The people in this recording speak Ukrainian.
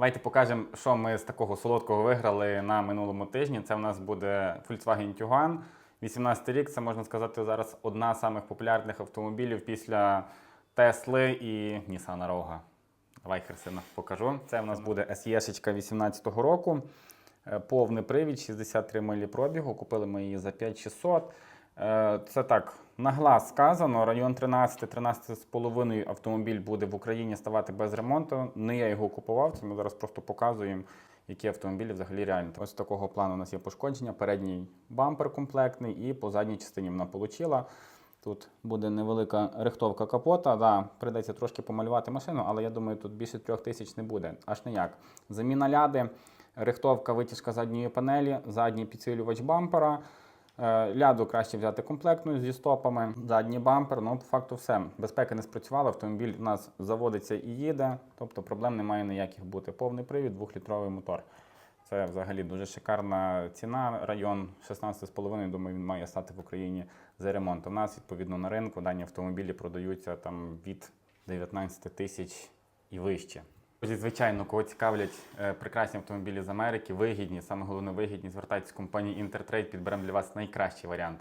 Давайте покажемо, що ми з такого солодкого виграли на минулому тижні. Це у нас буде Volkswagen Tiguan. 18 рік, це можна сказати зараз одна з самих популярних автомобілів після Тесли і Nissan Rogue. Давай, Христина, покажу. Це у нас буде SE 18-го року. Е, Повний привід, 63 милі пробігу. Купили ми її за 5600. Е, Це так, на глаз сказано. Район 13-13,5 автомобіль буде в Україні ставати без ремонту. Не я його купував, це ми зараз просто показуємо, які автомобілі взагалі реально. Ось такого плану у нас є пошкодження. Передній бампер комплектний і по задній частині вона отримала. Тут буде невелика рихтовка капота. Да, прийдеться трошки помалювати машину, але я думаю, тут більше трьох тисяч не буде. Аж ніяк. Заміна ляди, рихтовка, витяжка задньої панелі, задній підсилювач бампера. Е, Ляду краще взяти комплектну зі стопами, задній бампер. Ну, по факту, все. Безпека не спрацювала, автомобіль у нас заводиться і їде, тобто проблем немає ніяких бути. Повний привід, двохлітровий мотор. Це взагалі дуже шикарна ціна. Район 16,5, думаю, він має стати в Україні за ремонт. У нас, відповідно, на ринку дані автомобілі продаються там від 19 тисяч і вище. Друзі, Звичайно, кого цікавлять е, прекрасні автомобілі з Америки, вигідні, саме головне вигідні, звертайтесь в компанію Intertrade, підберемо для вас найкращий варіант.